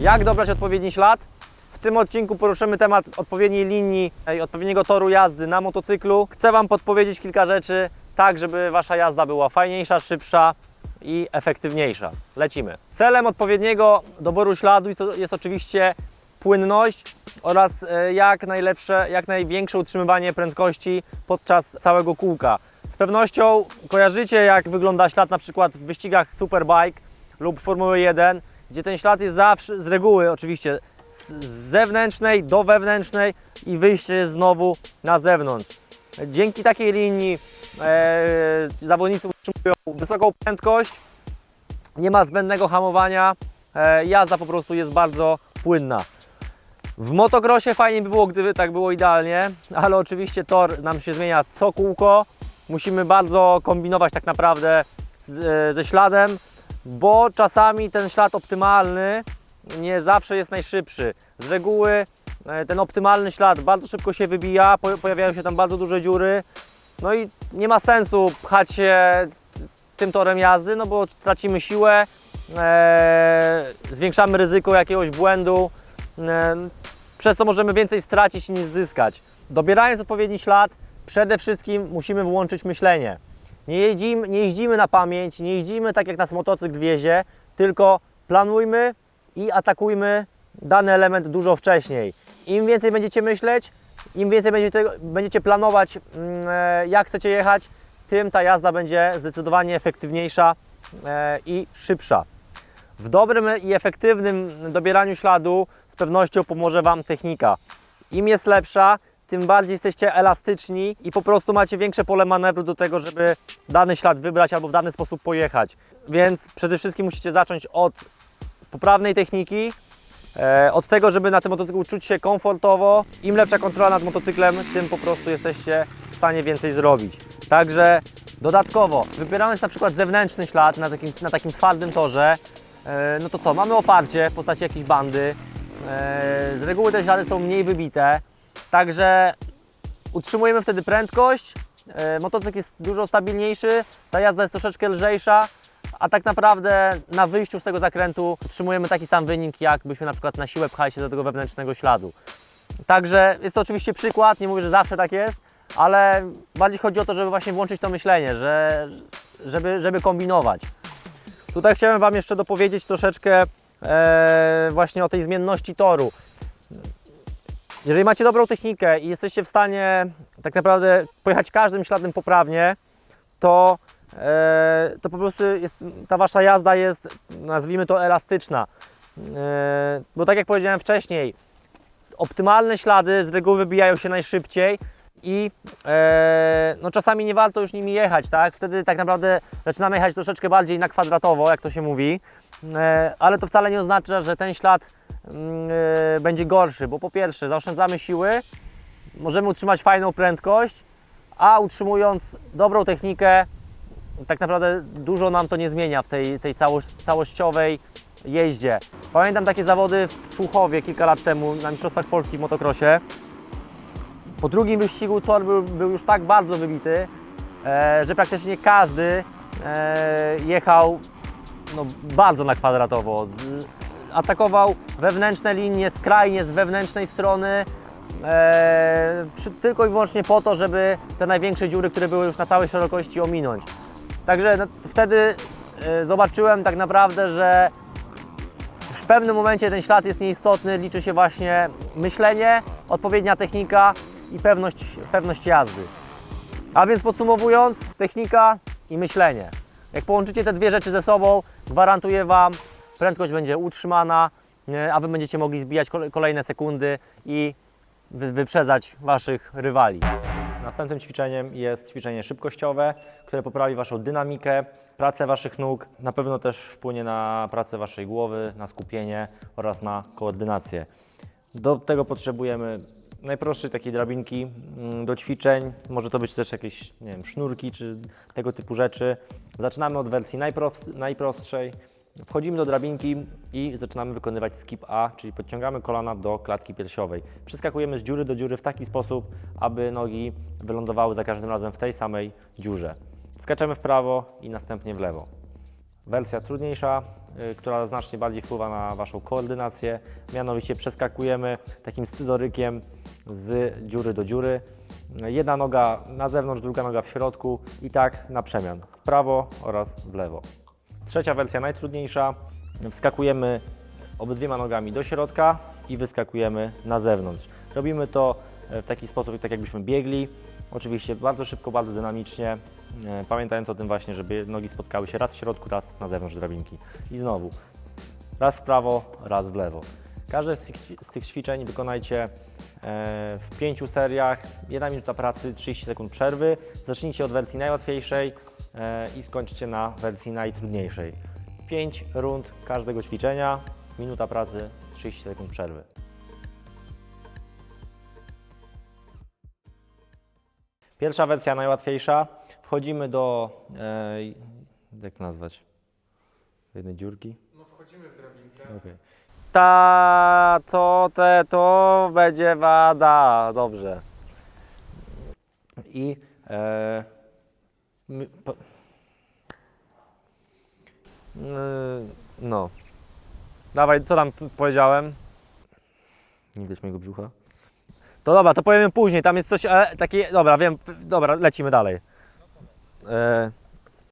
Jak dobrać odpowiedni ślad? W tym odcinku poruszymy temat odpowiedniej linii i odpowiedniego toru jazdy na motocyklu. Chcę Wam podpowiedzieć kilka rzeczy, tak żeby Wasza jazda była fajniejsza, szybsza i efektywniejsza. Lecimy. Celem odpowiedniego doboru śladu jest- oczywiście płynność oraz e, jak najlepsze, jak największe utrzymywanie prędkości podczas całego kółka. Z pewnością kojarzycie jak wygląda ślad na przykład w wyścigach Superbike lub Formuły 1, gdzie ten ślad jest zawsze, z reguły oczywiście, z zewnętrznej do wewnętrznej i wyjście jest znowu na zewnątrz. Dzięki takiej linii e, zawodnicy utrzymują wysoką prędkość, nie ma zbędnego hamowania, e, jazda po prostu jest bardzo płynna. W motocrossie fajnie by było, gdyby tak było idealnie, ale oczywiście tor nam się zmienia co kółko. Musimy bardzo kombinować tak naprawdę z, ze śladem, bo czasami ten ślad optymalny nie zawsze jest najszybszy. Z reguły e, ten optymalny ślad bardzo szybko się wybija, po- pojawiają się tam bardzo duże dziury, no i nie ma sensu pchać się tym torem jazdy, no bo tracimy siłę, e, zwiększamy ryzyko jakiegoś błędu, e, przez co możemy więcej stracić niż zyskać. Dobierając odpowiedni ślad, przede wszystkim musimy włączyć myślenie. Nie jeździmy, nie jeździmy na pamięć, nie jeździmy tak jak nas motocykl wiezie, tylko planujmy i atakujmy dany element dużo wcześniej. Im więcej będziecie myśleć, im więcej będziecie, będziecie planować, mm, e, jak chcecie jechać, tym ta jazda będzie zdecydowanie efektywniejsza e, i szybsza. W dobrym i efektywnym dobieraniu śladu z pewnością pomoże Wam technika. Im jest lepsza, tym bardziej jesteście elastyczni i po prostu macie większe pole manewru do tego, żeby dany ślad wybrać albo w dany sposób pojechać. Więc przede wszystkim musicie zacząć od poprawnej techniki, e, od tego, żeby na tym motocyklu czuć się komfortowo. Im lepsza kontrola nad motocyklem, tym po prostu jesteście w stanie więcej zrobić. Także dodatkowo, wybierając na przykład zewnętrzny ślad na takim, na takim twardym torze, e, no to co, mamy oparcie w postaci jakiejś bandy. E, Z reguły te ślady są mniej wybite, także utrzymujemy wtedy prędkość, e, motocykl jest dużo stabilniejszy, ta jazda jest troszeczkę lżejsza, a tak naprawdę na wyjściu z tego zakrętu utrzymujemy taki sam wynik, jakbyśmy na przykład na siłę pchali się do tego wewnętrznego śladu. Także jest to oczywiście przykład, nie mówię, że zawsze tak jest, ale bardziej chodzi o to, żeby właśnie włączyć to myślenie, że, żeby, żeby kombinować. Tutaj chciałem Wam jeszcze dopowiedzieć troszeczkę e, właśnie o tej zmienności toru. Jeżeli macie dobrą technikę i jesteście w stanie tak naprawdę pojechać każdym śladem poprawnie, to, e, to po prostu jest, ta Wasza jazda jest, nazwijmy to, elastyczna. E, bo tak jak powiedziałem wcześniej, optymalne ślady z reguły wybijają się najszybciej i e, no czasami nie warto już nimi jechać, tak? Wtedy tak naprawdę zaczynamy jechać troszeczkę bardziej na kwadratowo, jak to się mówi, e, ale to wcale nie oznacza, że ten ślad będzie gorszy, bo po pierwsze zaoszczędzamy siły, możemy utrzymać fajną prędkość, a utrzymując dobrą technikę, tak naprawdę dużo nam to nie zmienia w tej, tej całościowej jeździe. Pamiętam takie zawody w Człuchowie kilka lat temu na Mistrzostwach Polski w motocrossie. Po drugim wyścigu tor był, był już tak bardzo wybity, e, że praktycznie każdy e, jechał no, bardzo na kwadratowo. Z, atakował wewnętrzne linie skrajnie z wewnętrznej strony, e, przy, tylko i wyłącznie po to, żeby te największe dziury, które były już na całej szerokości ominąć. Także no, wtedy e, zobaczyłem tak naprawdę, że w pewnym momencie ten ślad jest nieistotny, liczy się właśnie myślenie, odpowiednia technika i pewność, pewność jazdy. A więc podsumowując, technika i myślenie. Jak połączycie te dwie rzeczy ze sobą, gwarantuję Wam, prędkość będzie utrzymana, a Wy będziecie mogli zbijać kole- kolejne sekundy i wy- wyprzedzać Waszych rywali. Następnym ćwiczeniem jest ćwiczenie szybkościowe, które poprawi Waszą dynamikę, pracę Waszych nóg, na pewno też wpłynie na pracę Waszej głowy, na skupienie oraz na koordynację. Do tego potrzebujemy najprostszej takiej drabinki mm, do ćwiczeń. Może to być też jakieś nie wiem, sznurki czy tego typu rzeczy. Zaczynamy od wersji najprost, najprostszej. Wchodzimy do drabinki i zaczynamy wykonywać skip A, czyli podciągamy kolana do klatki piersiowej. Przeskakujemy z dziury do dziury w taki sposób, aby nogi wylądowały za każdym razem w tej samej dziurze. Skaczemy w prawo i następnie w lewo. Wersja trudniejsza, y, która znacznie bardziej wpływa na Waszą koordynację. Mianowicie przeskakujemy takim scyzorykiem z dziury do dziury. Jedna noga na zewnątrz, druga noga w środku i tak na przemian. W prawo oraz w lewo. Trzecia wersja, najtrudniejsza. Wskakujemy obydwiema nogami do środka i wyskakujemy na zewnątrz. Robimy to e, w taki sposób, tak jakbyśmy biegli. Oczywiście bardzo szybko, bardzo dynamicznie, e, pamiętając o tym właśnie, żeby nogi spotkały się raz w środku, raz na zewnątrz drabinki. I znowu, raz w prawo, raz w lewo. Każde z tych, ćwiczeń wykonajcie e, w pięciu seriach, jedna minuta pracy, 30 sekund przerwy. Zacznijcie od wersji najłatwiejszej i skończcie na wersji najtrudniejszej. 5 rund każdego ćwiczenia, minuta pracy, 30 sekund przerwy. Pierwsza wersja najłatwiejsza. Wchodzimy do. E, jak to nazwać? Jednej dziurki? No wchodzimy w drabinkę. Okej. Ta, co, te, to będzie wada. Dobrze. I. E, no. Dawaj, co tam powiedziałem? Nie widać mojego brzucha. To dobra, to powiemy później. Tam jest coś, ale takie. Dobra, wiem. Dobra, lecimy dalej. E,